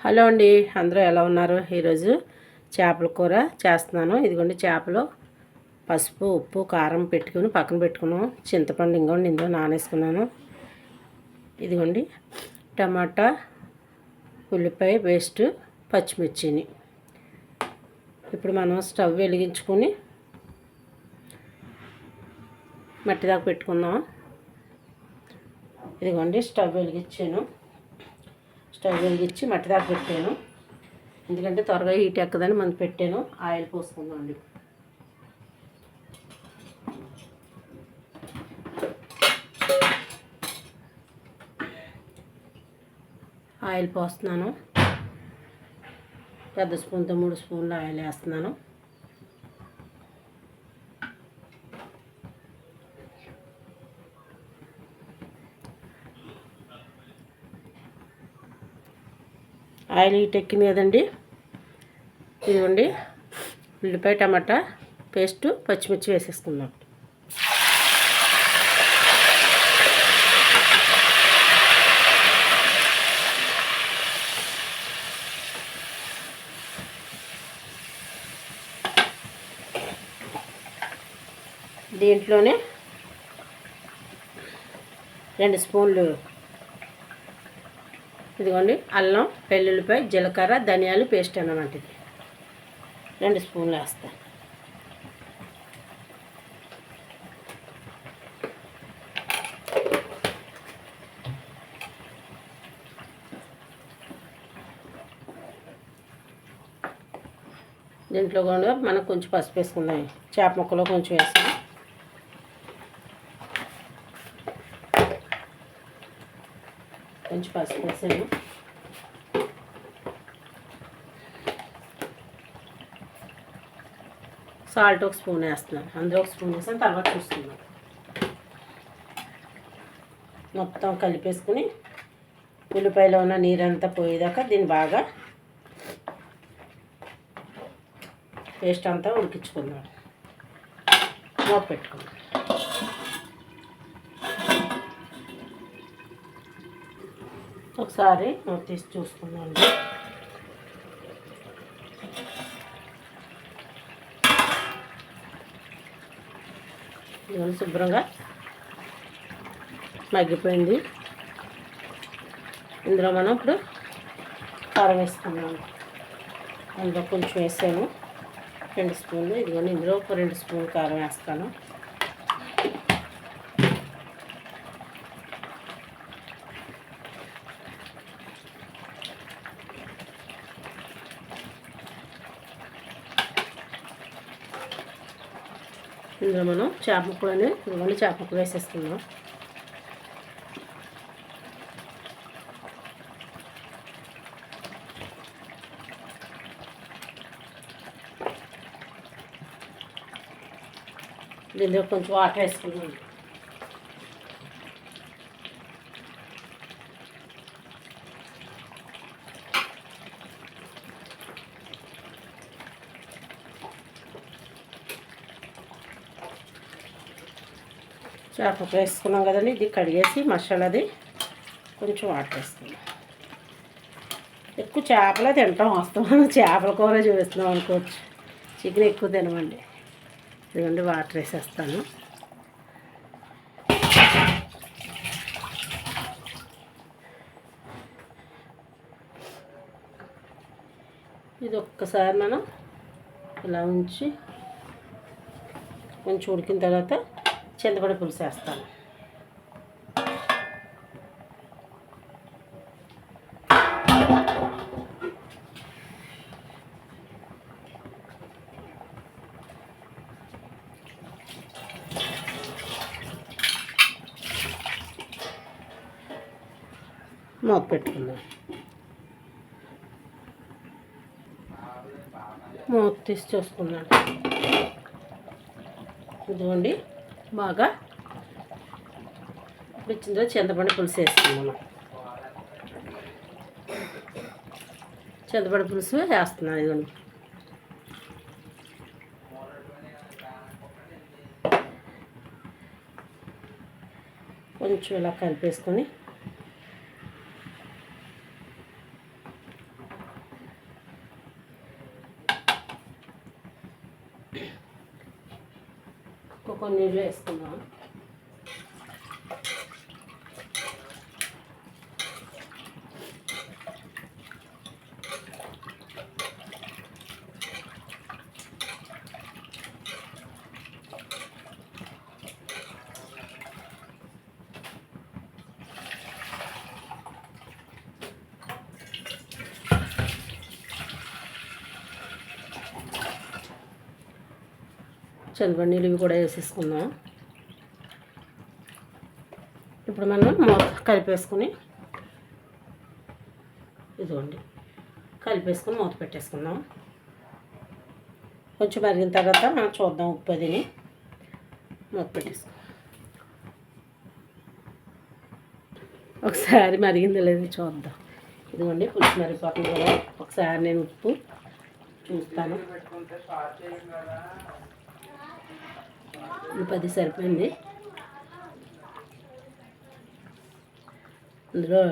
Hello అండి అందరూ ఎలా ఉన్నారు? ఈరోజు చేపల కూర చేస్తున్నాను. ఇదిగోండి చేపలు. పసుపు ఉప్పు కారం పెట్టుకుని పక్కన పెట్టుకున్నాను చింతపండు ఇంకోండి ఇందులో నానేసుకున్నాను. ఇదిగోండి టమాటా ఉల్లిపాయ పేస్ట్ పచ్చిమిర్చిని. ఇప్పుడు మనం స్టవ్ వెలిగించుకొని మట్టి దాకా పెట్టుకుందాం. ఇదిగోండి స్టవ్ వెలిగించాను. స్టవ్ వెలిగించి మట్టి దాకా పెట్టాను. ఎందుకంటే త్వరగా హీట్ ఎక్కదని మనం పెట్టాను. ఆయిల్ పోసుకుందాం ఆయిల్ పోస్తున్నాను. పెద్ద స్పూన్తో మూడు స్పూన్లు ఆయిల్ వేస్తున్నాను. ఆయిల్ హీట్ ఎక్కింది ఇదిగోండి ఉల్లిపాయ టమాటా పేస్ట్ పచ్చిమిర్చి వేసేసుకుందాం. దీంట్లోనే రెండు స్పూన్లు ఇదిగోండి అల్లం వెల్లుల్లిపాయ జీలకర్ర ధనియాలు పేస్ట్ అన్నమాట ఇది. రెండు స్పూన్లు వేస్తా. దీంట్లో కూడా మనం కొంచెం పసుపు వేసుకుందాం. చేప ముక్కలో కొంచెం వేసాం కొంచెం పసుపు వేసాను సాల్ట్ ఒక స్పూన్ వేస్తున్నాను. అందులో ఒక స్పూన్ వేసాను తర్వాత చూస్తున్నాను మొత్తం కలిపేసుకుని ఉల్లిపాయలో ఉన్న నీరంతా పోయేదాకా దీన్ని బాగా పేస్ట్ అంతా ఉడికించుకుందాం. మూత పెట్టుకుందాం. ఒకసారి తీసి చూసుకుందాం ఇవన్నీ శుభ్రంగా మగ్గిపోయింది. ఇందులో మనం ఇప్పుడు కారం వేసుకున్నాము అందులో కొంచెం వేసాము రెండు స్పూన్లు. ఇదిగోని ఇందులో ఒక రెండు స్పూన్లు కారం వేస్తాను. ఇందులో మనం చేప ముక్కలు అని ఇదిగోండి చేప ముక్కలు వేసేస్తున్నాం దీనిలో కొంచెం వాటర్ వేసుకున్నాను చేప వేసుకున్నాం కదండి. ఇది కడిగేసి మసాలాది కొంచెం వాటర్ వేసుకున్నాం ఎక్కువ చేపలే తింటాం. వస్తాం. చేపల కూర చూపిస్తున్నాం అనుకోవచ్చు. చికెన్ ఎక్కువ తినమండి. ఇదిగోండి వాటర్ వేసేస్తాను. ఇది ఒక్కసారి మనం ఇలా ఉంచి కొంచెం ఉడికిన తర్వాత చింతపడి పులుసు వేస్తాను. మూత పెట్టుకుందాం. మూత తీసి చూసుకున్నాను ఇదిగోండి. బాగా ఇప్పుడు చింతపండు పులుసు వేస్తున్నాను చింతపండు పులుసు వేస్తున్నాను ఇదిగోండి. కొంచెం ఇలా కలిపేసుకొని వేసుకుందాం చింతపండు నీళ్ళు ఇవి కూడా వేసేసుకుందాం. ఇప్పుడు మనం మూత కలిపేసుకుని ఇదిగోండి. కలిపేసుకుని మూత పెట్టేసుకుందాం. కొంచెం మరిగిన తర్వాత మనం చూద్దాం ఉప్పు అదిని మూత పెట్టేసుకుందాం. ఒకసారి మరిగిందో లేదో చూద్దాం. ఇదిగోండి పులుసు మరిగిపోతుంది కదా. ఒకసారి నేను ఉప్పు చూస్తాను. ఇది పది సరిపోయింది. అందులో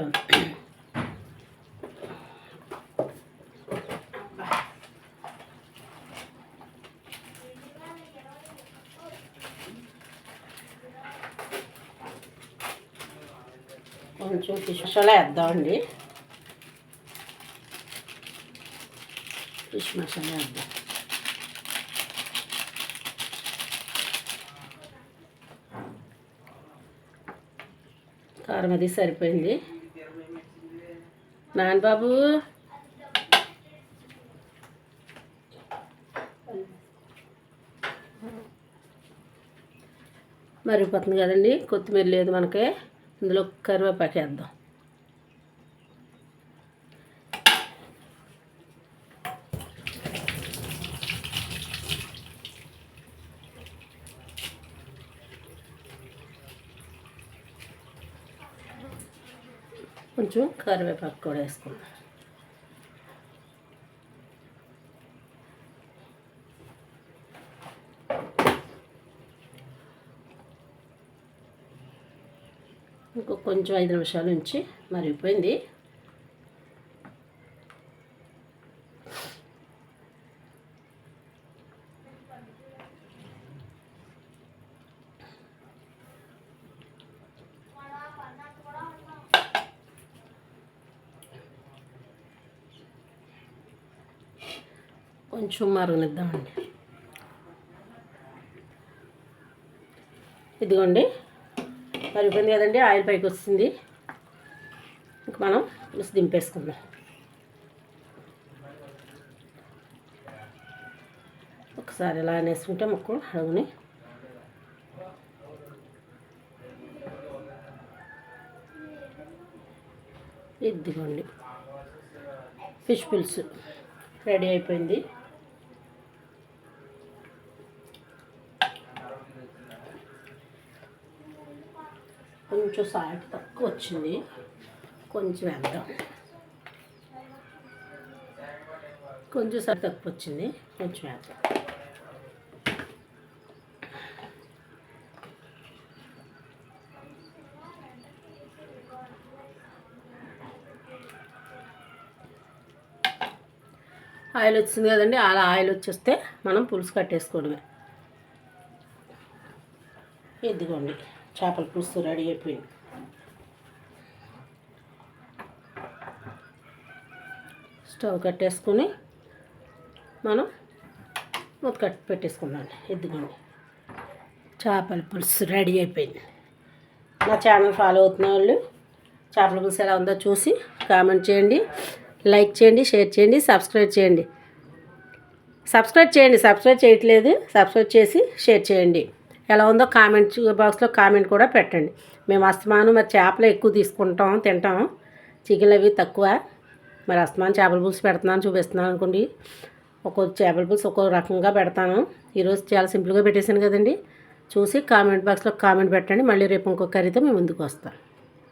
కొంచెం ఫిష్ మసాలా వేద్దామండి ఫిష్ మసాలా వేద్దాం కారం అది సరిపోయింది. నాన్న బాబు. మరిగిపోతుంది కదండి కొత్తిమీర లేదు మనకి. ఇందులో కరివేపాకు వేద్దాం. కొంచెం కరివేపాకు కూడా వేసుకుందాం. ఇంకో కొంచెం ఐదు నిమిషాల నుంచి మరిగిపోయింది. కొంచెం మరుగునిద్దామండి. ఇదిగోండి మరిగిపోయింది కదండి ఆయిల్ పైకి వస్తుంది ఇంక మనం పులుసు దింపేసుకుందాం. ఒకసారి ఇలా అనేసుకుంటే ముక్కు అడుగుని ఇదిగోండి ఫిష్ పులుసు రెడీ అయిపోయింది. కొంచెం సాల్ట్ తక్కువ వచ్చింది. కొంచెం వేద్దాం. కొంచెం సాల్ట్ తక్కువ వచ్చింది. కొంచెం వేద్దాం. ఆయిల్ వచ్చింది కదండి అలా ఆయిల్ వచ్చేస్తే మనం పులుసు కట్టేసుకోవడమే. ఇదిగోండి చేపల పులుసు రెడీ అయిపోయింది. స్టవ్ కట్టేసుకుని మనం మూత కట్ పెట్టేసుకుందాం. ఇదిగోండి. చేపల పులుసు రెడీ అయిపోయింది. నా ఛానల్ ఫాలో అవుతున్న వాళ్ళు చేపల పులుసు ఎలా ఉందో చూసి కామెంట్ చేయండి లైక్ చేయండి షేర్ చేయండి సబ్స్క్రైబ్ చేయండి. సబ్స్క్రైబ్ చేయండి. సబ్స్క్రైబ్ చేయట్లేదు. సబ్స్క్రైబ్ చేసి షేర్ చేయండి. ఎలా ఉందో కామెంట్ బాక్స్లో కామెంట్ కూడా పెట్టండి. మేము అస్తమానం మరి చేపలు ఎక్కువ తీసుకుంటాం తింటాం. చికెన్ అవి తక్కువ. మరి అస్తమానం చేపల పులుసు పెడుతున్నాను చూపిస్తున్నాను అనుకోండి. ఒక్కో చేపల పులుసు ఒక్కో రకంగా పెడతాను. ఈరోజు చాలా సింపుల్గా పెట్టేశాను కదండి. చూసి కామెంట్ బాక్స్లో కామెంట్ పెట్టండి. మళ్ళీ రేపు ఇంకొక కర్రీతో మేము ముందుకు వస్తాం